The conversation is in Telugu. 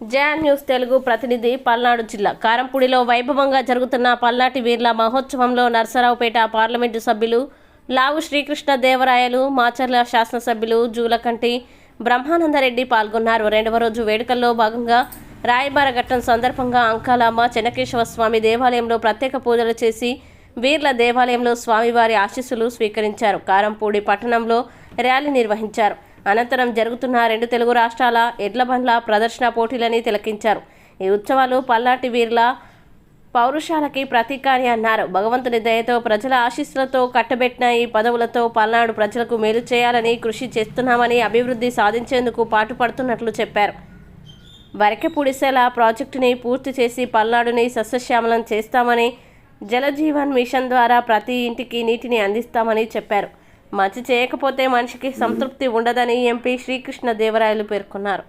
జయాన్ న్యూస్ తెలుగు ప్రతినిధి పల్నాడు జిల్లా. కారంపూడిలో వైభవంగా జరుగుతున్న పల్నాటి వీర్ల మహోత్సవంలో నర్సరావుపేట పార్లమెంటు సభ్యులు లావు శ్రీకృష్ణ దేవరాయలు మాచర్ల శాసనసభ్యులు జూలకంటి బ్రహ్మానందరెడ్డి పాల్గొన్నారు. రెండవ రోజు వేడుకల్లో భాగంగా రాయబార ఘట్టం సందర్భంగా అంకాలమ్మ చెన్నకేశవ స్వామి దేవాలయంలో ప్రత్యేక పూజలు చేసి వీర్ల దేవాలయంలో స్వామివారి ఆశీస్సులు స్వీకరించారు. కారంపూడి పట్టణంలో ర్యాలీ నిర్వహించారు. అనంతరం జరుగుతున్న రెండు తెలుగు రాష్ట్రాల ఎడ్ల బండ్ల ప్రదర్శన పోటీలని తిలకించారు. ఈ ఉత్సవాలు పల్నాటి వీర్ల పౌరుషాలకి ప్రతీక అని అన్నారు. భగవంతుని దయతో ప్రజల ఆశీస్సులతో కట్టబెట్టిన ఈ పదవులతో పల్నాడు ప్రజలకు మేలు చేయాలని కృషి చేస్తున్నామని అభివృద్ధి సాధించేందుకు పాటుపడుతున్నట్లు చెప్పారు. వరకెపుడిసేల ప్రాజెక్టుని పూర్తి చేసి పల్నాడుని సస్యశ్యామలం చేస్తామని జలజీవన్ మిషన్ ద్వారా ప్రతి ఇంటికి నీటిని అందిస్తామని చెప్పారు. మంచి చేయకపోతే మనిషికి సంతృప్తి ఉండదని ఎంపీ శ్రీకృష్ణ దేవరాయలు పేర్కొన్నారు.